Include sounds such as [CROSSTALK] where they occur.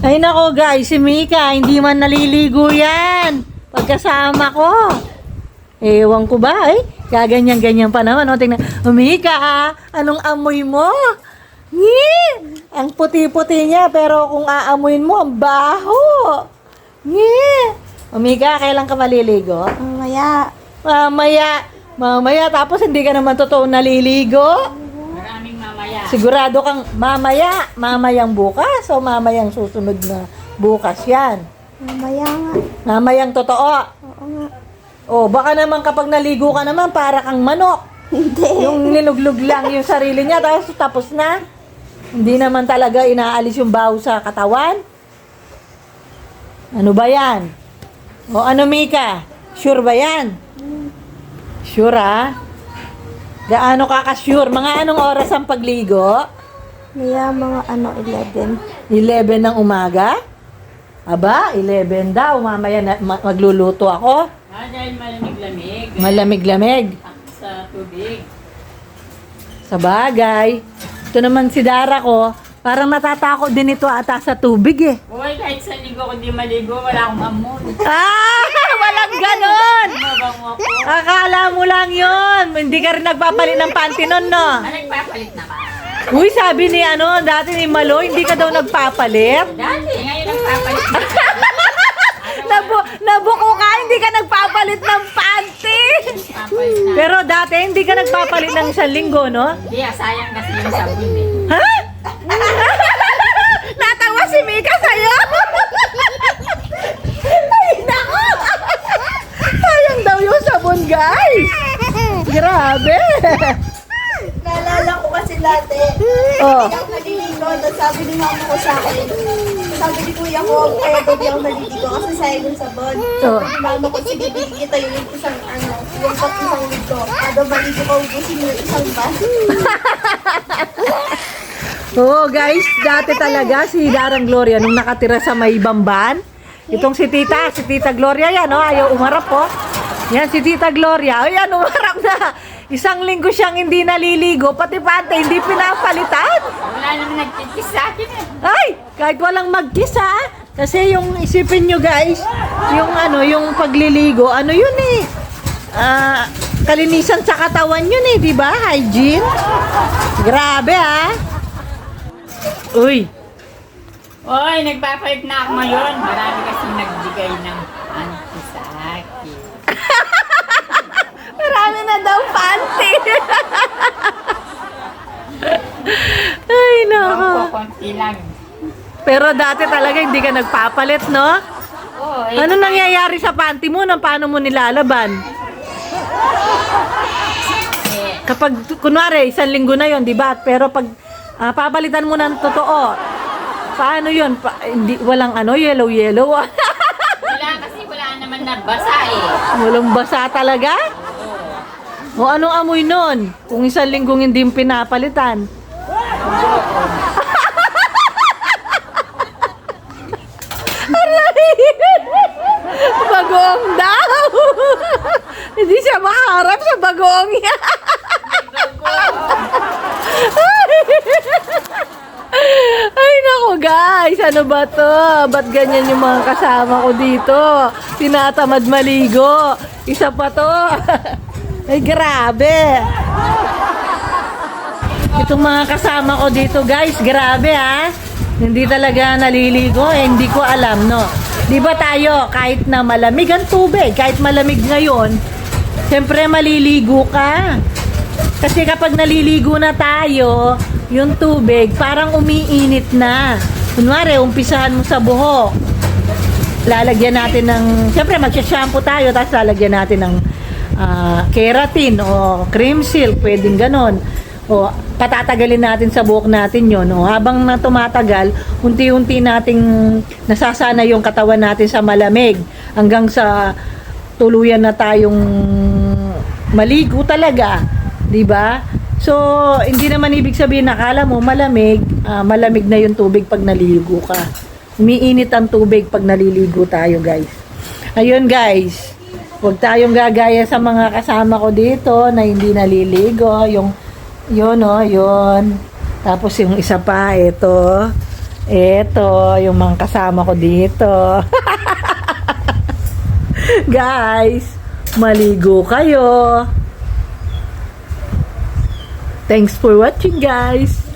Ay nako guys, si Mika, hindi man naliligo yan. Pagkasama ko. Ewan ko ba eh. Gaganyan-ganyan pa naman. O, tingnan. Mika, anong amoy mo? Ngi! Ang puti-puti niya, pero kung aamuin mo, ang baho. Ngi! O, Mika, kailan ka maliligo? Mamaya. Mamaya. Mamaya, tapos hindi ka naman totoo naliligo? Sigurado kang mamaya, mamayang bukas o mamayang susunod na bukas yan. Mamaya nga. Mamayang totoo. Oo nga. O baka naman kapag naligo ka naman para kang manok. Hindi. Yung niluglug lang yung sarili niya tapos tapos na. Hindi naman talaga inaalis yung baho sa katawan. Ano ba yan? O ano Mika? Sure ba yan? Sure ah? Gaano ka ka-sure? Mga anong oras ang pagligo? Maya mga ano, 11. 11 ng umaga? Aba, 11 daw. Mamaya na, ma- magluluto ako. Ah, dahil malamig-lamig. Malamig-lamig. Sa tubig. Sa bagay. Ito naman si Dara ko. Parang natatakot din ito ata sa tubig eh. Uy, kahit sa ligo ko di maligo, wala akong amoy. Ah! Mabango ako. Akala mo lang yon. Hindi ka rin nagpapalit ng panty nun, no? Nagpapalit naman. Uy, sabi ni ano, dati ni Malo, hindi ka daw nagpapalit. Dati, ngayon nagpapalit na. [LAUGHS] Nabu nabuko ka, hindi ka nagpapalit ng panty. Pero dati, hindi ka nagpapalit ng isang linggo, no? Hindi, ah, sayang kasi yung sabon eh. Ha? Natawa si Mika sa'yo? Ay, nako! Sayang daw yung sabon, guys! Grabe! [LAUGHS] Naalala ko kasi dati. Oh. Hindi ako naliligo. Tapos sabi ni mama ko sa akin. Sabi ni kuya ko, kaya daw di ako naliligo kasi sayang yung sabon. Oh. Mama ko, sige, bigyan kita yung isang ano, yung pot isang lito. Kada maligo ko, ubusin yung isang bus. [LAUGHS] Oo, guys, dati talaga si Darang Gloria nung nakatira sa may Bamban. Itong si Tita, si Tita Gloria yan, oh, ayaw umarap po. Yan, si Tita Gloria. Ayan, umarap na. Isang linggo siyang hindi naliligo, pati pante, hindi pinapalitan. Wala naman nagkikis sa akin eh. Ay, kahit walang mag-kiss ha. Kasi yung isipin nyo guys, yung ano, yung pagliligo, ano yun eh. Ah, kalinisan sa katawan yun eh, di ba? Hygiene. Grabe ha. Uy, Uy, nagpapalit na ako ngayon. Marami kasi nagbigay ng anti sa akin. Marami na daw panty. [LAUGHS] Ay, nako. Ako, konti lang. Pero dati talaga hindi ka nagpapalit, no? Oo, eh, Ano nangyayari sa panty mo? Nang paano mo nilalaban? eh, Kapag, kunwari, isang linggo na yon di ba? Pero pag ah, papalitan mo ng totoo, paano yon Pa, hindi, walang ano, yellow-yellow. [LAUGHS] wala kasi wala naman nabasa eh. walang basa talaga? O anong amoy nun? Kung isang linggong hindi yung pinapalitan. Aray! bagoong daw! hindi siya makaharap sa bagoong yan. Ay nako guys, ano ba to? Ba't ganyan yung mga kasama ko dito? Tinatamad maligo. Isa pa to. [LAUGHS] Ay grabe. Itong mga kasama ko dito guys, grabe ha. Hindi talaga naliligo, eh, hindi ko alam no. Di ba tayo, kahit na malamig ang tubig, kahit malamig ngayon, siyempre maliligo ka. Kasi kapag naliligo na tayo, yung tubig parang umiinit na. Kunwari, umpisahan mo sa buhok. Lalagyan natin ng, siyempre magsha-shampoo tayo, tapos lalagyan natin ng ah, keratin o cream silk, pwedeng ganon. O patatagalin natin sa buhok natin yon. O habang na tumatagal, unti-unti nating nasasana yung katawan natin sa malamig hanggang sa tuluyan na tayong maligo talaga, 'di ba? So, hindi naman ibig sabihin nakala mo malamig, ah, malamig na yung tubig pag naliligo ka. Umiinit ang tubig pag naliligo tayo, guys. Ayun, guys. Huwag tayong gagaya sa mga kasama ko dito na hindi naliligo. Yung, yun o, oh, yun. Tapos yung isa pa, ito. Ito, yung mga kasama ko dito. [LAUGHS] Guys, maligo kayo. Thanks for watching, guys.